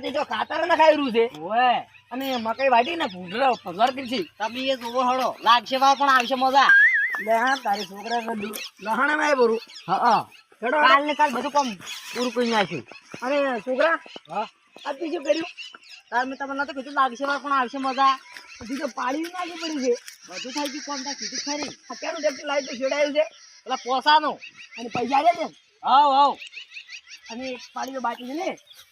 ત્યાંથી જો ખાતર નખાયેલું છે. ઓય અને મકાઈ વાટી ને ભૂંડરો પગવાર કરી તમે એ જોવો હળો લાગશે વા પણ આવશે મજા. લે હા તારી છોકરા લહાણે માં બરું. હા ચડો કાલ ને કાલ બધું કામ પૂરું કરી નાખ્યું અને છોકરા હા. આ બીજું કર્યું? તાર મેં તમને તો કીધું લાગશે વા પણ આવશે મજા. હજી તો પાડી નાખી પડ્યું છે. બધું થાય ગયું કોમ થાય કીધું ખરી. અત્યારનું ટ્રેક્ટર લાઈટ છેડાયું છે. પેલા પોસાનું. અને પૈસા લે છે. હાવ હવ અને એક પાડી બાકી છે ને.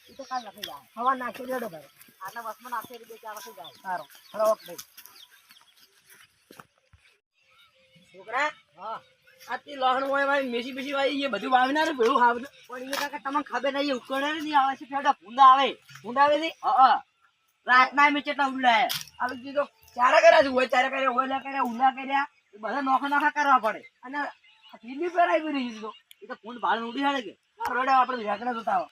તો કાલ લખી જાય હવા નાખી દેડો ભાઈ. આટલા બસમાં નાખશે બે ચાર લખી જાય સારો. હળો ભાઈ. છોકરા હા. આથી લહણ હોય ભાઈ મેસી બેસી ભાઈ એ બધું વાવી ના ભેળું હાવ પણ એ કાકા તમને ખબર નહીં ઉકળે નહીં આવે છે ફેડા ભૂંડા આવે. ઊંડા આવે છે? હા રાતના મેં કેટલા ઉડાય આવી દીધો ચારા કર્યા છે હોય ચારા કર્યા હોય કર્યા ઊંડા કર્યા. બધા નોખા નોખા કરવા પડે. અને ફીલી પડી છે તો. એ તો ફૂંડ ભાડ ઉડી હાડે કે. આ આપણે રેકડા જોતા આવો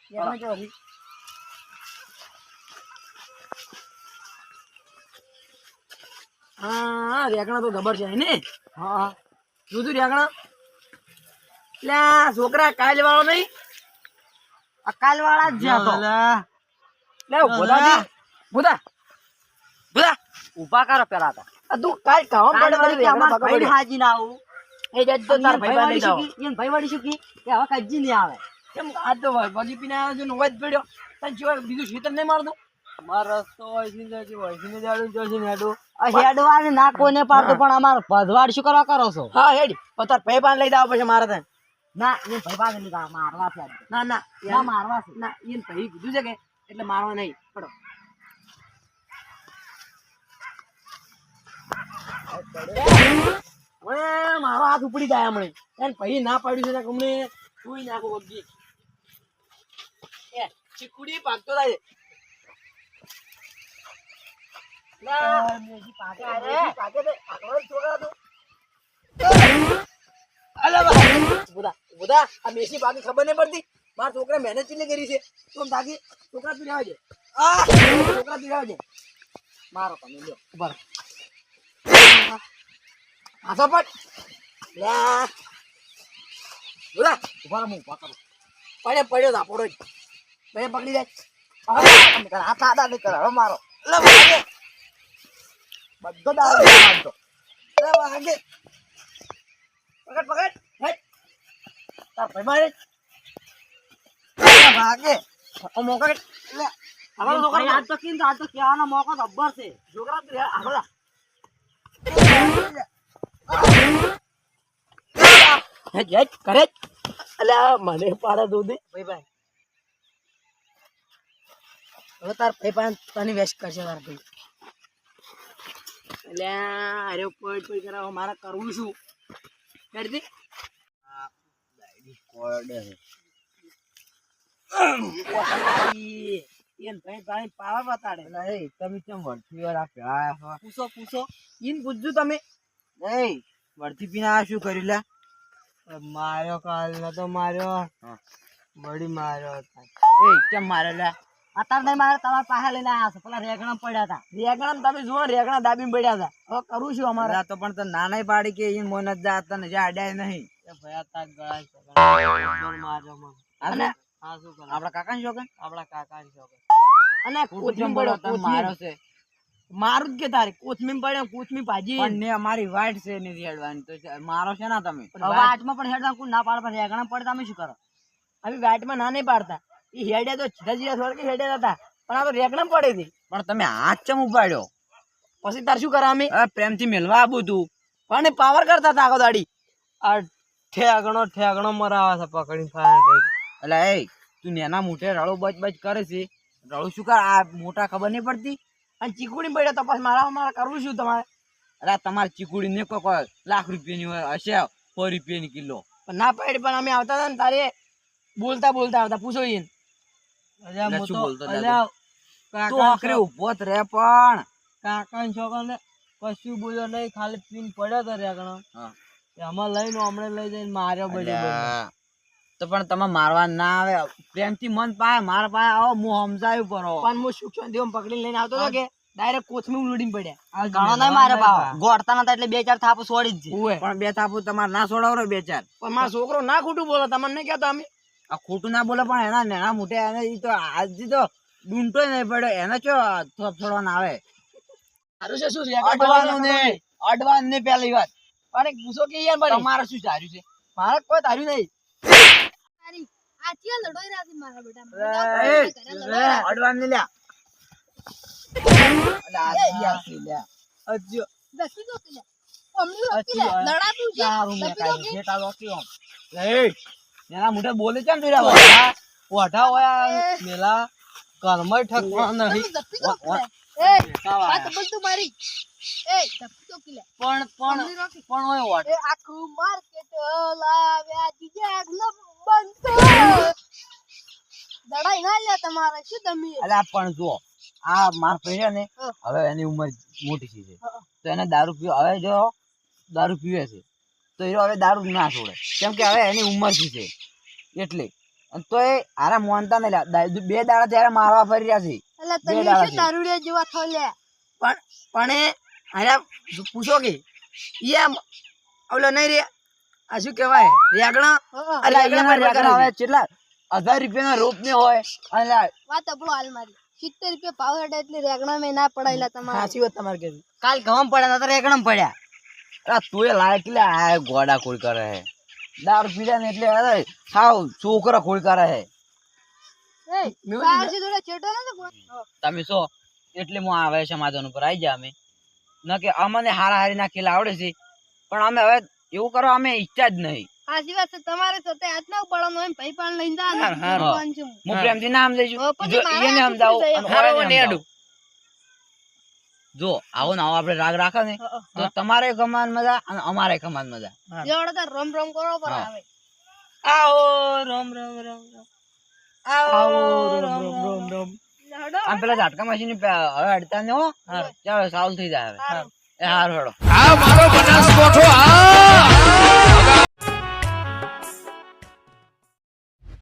હા રેકડા તો ખબર છે ને? હા જોતું રેકડા એટલે છોકરા કાલ વાળો નહીં. અકાલ વાળા જ જ્યાં તો. લે બોધા બોધા બોધા ઊભા કરો પેલા તો. તું કાલ કામ પડે અમાર. હાજી ના આવું. એ જજ તો તાર ભાઈ વાળી શકી વાળી ભાઈ વાળી શકી કી હવે કાજી નહીં આવે. કેમ આ તો બગી પીને આવ્યો છે ને જ પડ્યો. તને બીજું શીતલ નહીં મારતું? મારો રસ્તો હોય છે ને હજી હોય છે ને જાડું જોશે ને હેડું. હેડવા ને ના કોઈને પાડતું પણ અમાર ભદવાડ શું કરવા કરો છો? હા હેડી. પણ તાર લઈ જાવ પછી મારે તને ના એ ભાઈ પાસે લીધા મારવા છે ના ના. ના મારવા છે. ના એને ભાઈ કીધું છે કે એટલે મારવા નહીં. પડો. મારો હાથ ઉપડી જાય હમણે. એને ભાઈ ના પાડ્યું છે ને હમણે સુઈ નાખો બગી ચીકુડી પાકતો થાય ના, મેથી પાકે, મેથી પાકે તો આકડો જ છોકરા તો. અલા બા. બુધા, બુધા, આ મેથી પાકી ખબર નહીં પડતી મારા છોકરા મહેનત કેટલી કરી છે તો તાકી છોકરા દે આ છોકરા તું રહેવા મારો તમે લ્યો પટ લ્યા. બુધા, ઊભા હું ઊભા કરું પડ્યો ધાપોડો જ પકડી જાય હાથ આદા નહીં કરે હવે મારો લે બધો દાડો મારતો લે વાગે પકડ પકડ. હેટ. તાર ભાઈ મારે. વાગે ઓ મોકા કે લે અમારો છોકરો ભાઈ આજ તો કીધું આજ તો કહેવાનો મોકો જબ્બર છે. છોકરા તું આગળ જા. હેટ હેટ કરે. અલ્યા મને પાડે દૂધી ભાઈ ભાઈ. હવે તાર ભાઈ પાસે તને વેસ્ટ કરશે તાર ભાઈ. અલ્યા અરે કોઈ પોઈટ કરાવો મારે કરવું શું? કરી દે એન ભાઈ ભાઈ બતાડે. તમે કેમ વળતી વાર આ પેલા પૂછો પૂછો. ઈન પૂછજો તમે. નહીં વળતી પીને આ શું કર્યું લે? માર્યો કાલ નતો માર્યો. વળી માર્યો એ કેમ મારે લે? અત્યારે નહીં મારે તમારા પાસે લઈને આવ્યા છે. પેલા રેગણા પડ્યા હતા. રેગણા તમે જુઓ રેગણા દાબી પડ્યા હતા. હવે કરું છું અમારે. તો પણ તો ના પાડી કે ઈન મોન જ જે અડ્યા નહીં. એ ભયા તાર ગળા છે. માર્યો મને અને? હા શું કરે? આપણા કાકા શોખન આપણા કાકા શોખન અને કોથમીર કોથમીર પડ્યો? પડ્યો છે. મારું જ કે તારે? કોથમીર પડ્યો કોથમીર ભાજી. ને અમારી વાઈટ છે ને રેડવાની. તો છે. મારો છે ના તમે? પણ વાટમાં પણ હેડવા ના પાડે પણ રેગણા પડે તમે શું કરો? અમે વાટમાં ના નહીં પાડતા. એ હેડ્યા તો જીરા જીરા કે હેડ્યા હતા પણ આ તો રેગણા પડે છે. પણ તમે હાથ ચમ ઉપાડ્યો પછી તાર શું કરા અમે? પ્રેમથી મેલવા આવું તું. પણ પાવર કરતા હતા આખો દાડી આ ઠેગણો ઠેગણો મરાવે છે પકડી ફાઈન એટલે એ તું નેના મોઢે રળો બચ બચ કરે છે. રળો શું કર આ મોટા ખબર નહીં પડતી? અને ચીકુડી પડ્યો તપાસ મારા મારા કરવું શું તમારે? અરે તમારે ચીકુડી ને કોઈ લાખ રૂપિયાની હોય હશે સો રૂપિયાની કિલો. પણ ના પાડી પણ અમે આવતા હતા ને તારે બોલતા બોલતા આવતા પૂછો ઈને કશું બોલ્યો નહીં ખાલી પીન પડ્યો તો રેગણો એમાં લઈને હમણાં લઈ જઈને માર્યો અલ્યા. તો પણ તમે મારવા ના આવે. પ્રેમથી મન પાય મારા પાસે આવો હું સમજાયું પરો. પણ હું શિક્ષણ શાંતિ પકડી લઈને આવતો હતો કે ડાયરેક્ટ કોથમી ઉડીને પડ્યા. ઘણો નહીં મારે પાવ. ગોળતા નતા એટલે બે ચાર થાપુ છોડી જ. પણ બે થાપુ તમારે ના છોડાવો બે ચાર. પણ મારો છોકરો ના ખોટું બોલો તમને નહીં કહેતો અમે? આ ખોટું ના બોલે પણ એના નેના મોટે એને ઈ તો આજથી તો ડૂંટો નહીં પડે. એને ચો થોપ છોડવાના આવે? સારું છે શું છે? અડવાનું ને અડવાનું ને પહેલી વાત. પણ પૂછો કે યાર મારે તમારે શું ચાર્યું છે? મારે કોઈ તાર્યું નહીં. મારા એ. લડાતું છે. એના મોઢે બોલે કેમ રહ્યા વઢા? વઢા હોય મેલા કર્મય ઠકવા નહીં. પણ પણ પણ હોય આખું માર્કેટ લાવ્યા દડાઈ ના લે તમારે શું તમે? અલ્યા પણ જો આ માર પૈસા ને હવે એની ઉંમર મોટી થઈ છે. તો એને દારૂ પીવો હવે જો દારૂ પીવે છે તો એ હવે દારૂ ના છોડે. કેમ કે હવે એની ઉંમર થઈ છે? એટલે. અને તો એ આરા મોનતા નહીં. બે દાડા ત્યારે મારવા ફરી રહ્યા છે. એટલે તમે શું. દારૂડિયા જેવા થો લે? પણ પણ એ આરા પૂછો કે ઈ ઓલો નહીં રે આ શું કહેવાય રેગણા? અરે રેગણા રેગણા હવે કેટલા? હજાર રૂપિયાના રોપ ને હોય. અને વાત આપણો હાલ મારી. સિત્તેર રૂપિયા પાવ હેડે એટલે રેગણા મેં ના પડાયેલા તમારે. સાચી વાત તમારે કે કાલ ગમ પડ્યા તો રેગણા પડ્યા. તું એ લાયક લે આ ગોડા કોઈ કરે હે. દારૂ પીધા ને એટલે અરે સાવ છોકરા ખોળ કરે હે ના તમે છો એટલે હું આવે સમાધાન ઉપર. આવી જાય અમે. ન કે અમને હારા હારી નાખેલા આવડે છે. પણ અમે હવે એવું કરો અમે ઈચ્છા જ નહીં. સાચી વાત છે તમારે તો તે હાથ ના ઉપાડવાનું હોય ને ભાઈ પણ લઈને જા. હું પ્રેમથી નામ લઈશું. એને સમજાવું થઈ અને જાય. ઓને હારો ને સમજાવું. જો આવો ને આવો આપણે રાગ રાખે ને તો તમારે કમાન મજા અને અમારે કમાન મજા. જોડે રમ રમ કરો પર આવે. આવો રમ રમ રમ રામ. આવો રામ રામ રામ આમ પેલા ઝાટકા મશીન હવે અડતા ને હો. ચાલો સારું થઈ જાય હવે. હારું હેડો આ મારો બનાસકોઠો આ